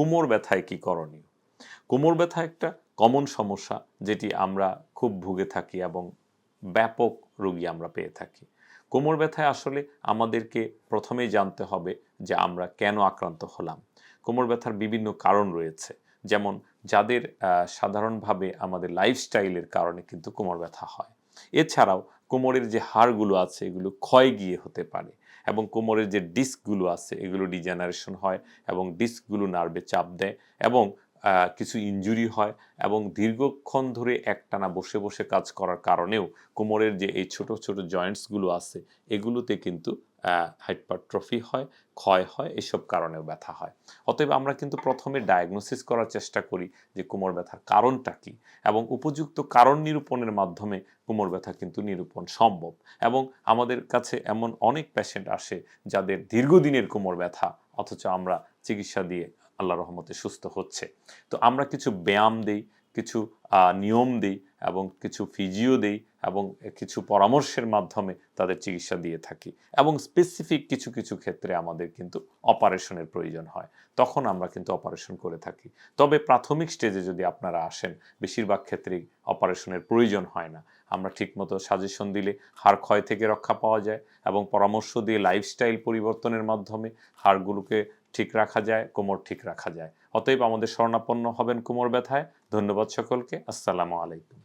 কোমর ব্যথায় কি করণীয়? কোমর ব্যথা একটা কমন সমস্যা যেটি আমরা খুব ভুগে থাকি এবং ব্যাপক রোগী আমরা পেয়ে থাকি। কোমর ব্যথায় আসলে আমাদেরকে প্রথমেই জানতে হবে যে আমরা কেন আক্রান্ত হলাম। কোমর ব্যথার বিভিন্ন কারণ রয়েছে। যেমন যাদের সাধারণভাবে আমাদের লাইফস্টাইলের কারণে কিন্তু কোমর ব্যথা হয়। এছাড়াও কোমরের যে হাড়গুলো আছে এগুলো ক্ষয় গিয়ে হতে পারে। এবং কোমরের যে ডিস্কগুলো আছে, এগুলো ডিজেনারেশন হয় এবং ডিস্কগুলো নার্ভে চাপ দেয় এবং কিছু ইঞ্জুরি হয় এবং দীর্ঘক্ষণ ধরে একটানা বসে বসে কাজ করার কারণেও কোমরের যে এই ছোট ছোট জয়েন্টসগুলো আছে, এগুলোতে কিন্তু হাইপারট্রফি হয়, ক্ষয় হয়, এসব কারণেও ব্যথা হয়। অতএব আমরা কিন্তু প্রথমে ডায়াগনোসিস করার চেষ্টা করি যে কোমর ব্যথার কারণটা কী এবং উপযুক্ত কারণ নিরূপণের মাধ্যমে কোমর ব্যথা কিন্তু নিরূপণ সম্ভব এবং আমাদের কাছে এমন অনেক পেশেন্ট আসে যাদের দীর্ঘদিনের কোমর ব্যথা অথচ আমরা চিকিৎসা দিয়ে আল্লাহ রহমতে সুস্থ হচ্ছে। তো আমরা কিছু ব্যায়াম দিই, কিছু নিয়ম দিই এবং কিছু ফিজিও দিই এবং কিছু পরামর্শের মাধ্যমে তাদের চিকিৎসা দিয়ে থাকি এবং স্পেসিফিক কিছু কিছু ক্ষেত্রে আমাদের কিন্তু অপারেশনের প্রয়োজন হয়। তখন আমরা কিন্তু অপারেশন করে থাকি। তবে প্রাথমিক স্টেজে যদি আপনারা আসেন, বেশিরভাগ ক্ষেত্রেই অপারেশনের প্রয়োজন হয় না। আমরা ঠিকমতো সাজেশন দিলে হাড় ক্ষয় থেকে রক্ষা পাওয়া যায় এবং পরামর্শ দিয়ে লাইফস্টাইল পরিবর্তনের মাধ্যমে হাড়গুলোকে ঠিক রাখা যায়, কোমর ঠিক রাখা যায়। অতএব আমাদের শরণাপন্ন হবেন কোমর ব্যথায়। ধন্যবাদ সকলকে। আসসালামু আলাইকুম।